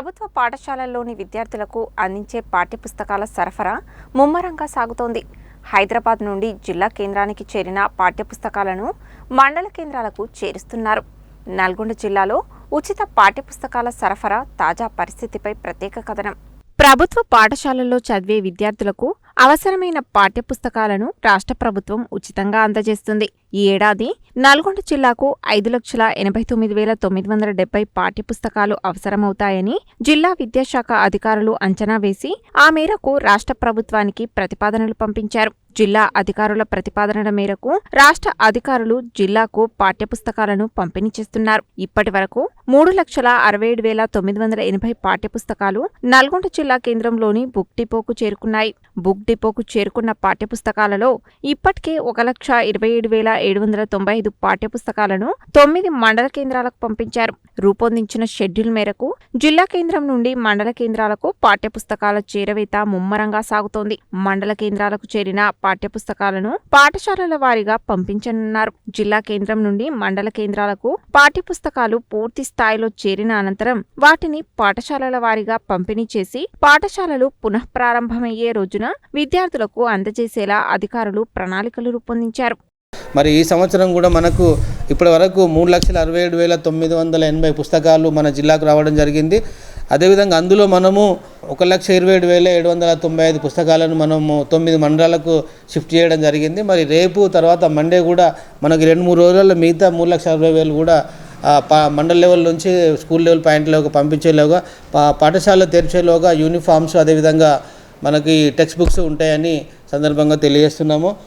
ప్రభుత్వ పాఠశాలల్లోని విద్యార్థులకు అందించే పాఠ్యపుస్తకాల సరఫరా ముమ్మరంగా సాగుతోంది. హైదరాబాద్ నుండి జిల్లా కేంద్రానికి చేరిన పాఠ్యపుస్తకాలను మండల కేంద్రాలకు చేరుస్తున్నారు. నల్గొండ జిల్లాలో ఉచిత పాఠ్యపుస్తకాల సరఫరా తాజా పరిస్థితిపై ప్రత్యేక కథనం. ప్రభుత్వ పాఠశాలల్లో చదివే విద్యార్థులకు అవసరమైన పాఠ్యపుస్తకాలను రాష్ట్ర ప్రభుత్వం ఉచితంగా అందజేస్తుంది. ఈ ఏడాది నల్గొండ జిల్లాకు ఐదు లక్షల ఎనభై తొమ్మిది వేల తొమ్మిది వందల డెబ్బై పాఠ్యపుస్తకాలు అవసరమవుతాయని జిల్లా విద్యాశాఖ అధికారులు అంచనా వేసి ఆ మేరకు రాష్ట్ర ప్రభుత్వానికి ప్రతిపాదనలు పంపించారు. జిల్లా అధికారుల ప్రతిపాదనల మేరకు రాష్ట్ర అధికారులు జిల్లాకు పాఠ్యపుస్తకాలను పంపిణీ చేస్తున్నారు. ఇప్పటి వరకు మూడు లక్షల అరవై ఏడు వేల తొమ్మిది వందల ఎనభై పాఠ్యపుస్తకాలు నల్గొండ జిల్లా కేంద్రంలోని బుక్ డిపోకు చేరుకున్నాయి. బుక్ డిపోకు చేరుకున్న పాఠ్యపుస్తకాలలో ఇప్పటికే ఒక లక్ష ఇరవై ఏడు వేల ఏడు వందల తొంభై ఐదు పాఠ్యపుస్తకాలను తొమ్మిది మండల కేంద్రాలకు పంపించారు. రూపొందించిన షెడ్యూల్ మేరకు జిల్లా కేంద్రం నుండి మండల కేంద్రాలకు పాఠ్యపుస్తకాల చేరవేత ముమ్మరంగా సాగుతోంది. మండల కేంద్రాలకు చేరిన పాఠ్యపుస్తకాలను పాఠశాలల వారీగా పంపించనున్నారు. జిల్లా కేంద్రం నుండి మండల కేంద్రాలకు పాఠ్యపుస్తకాలు పూర్తి స్థాయిలో చేరిన అనంతరం వాటిని పాఠశాలల వారీగా పంపిణీ చేసి పాఠశాలలు పునః ప్రారంభమయ్యే రోజున విద్యార్థులకు అందజేసేలా అధికారులు ప్రణాళికలు రూపొందించారు. మరి ఈ సంవత్సరం కూడా మనకు ఇప్పటి వరకు మూడు లక్షల అరవై ఏడు వేల తొమ్మిది వందల ఎనభై పుస్తకాలు మన జిల్లాకు రావడం జరిగింది. అదేవిధంగా అందులో మనము ఒక లక్ష ఇరవై ఏడు వేల ఏడు వందల తొంభై ఐదు పుస్తకాలను మనము తొమ్మిది మండలాలకు షిఫ్ట్ చేయడం జరిగింది. మరి రేపు తర్వాత మండే కూడా మనకి రెండు మూడు రోజుల్లో మిగతా మూడు లక్షల అరవై వేలు కూడా పా మండల లెవెల్ నుంచి స్కూల్ లెవెల్ పాయింట్లోకి పంపించేలోగా పాఠశాల తెరిచేలోగా యూనిఫామ్స్ అదేవిధంగా మనకి టెక్స్ట్ బుక్స్ ఉంటాయని సందర్భంగా తెలియజేస్తున్నాము.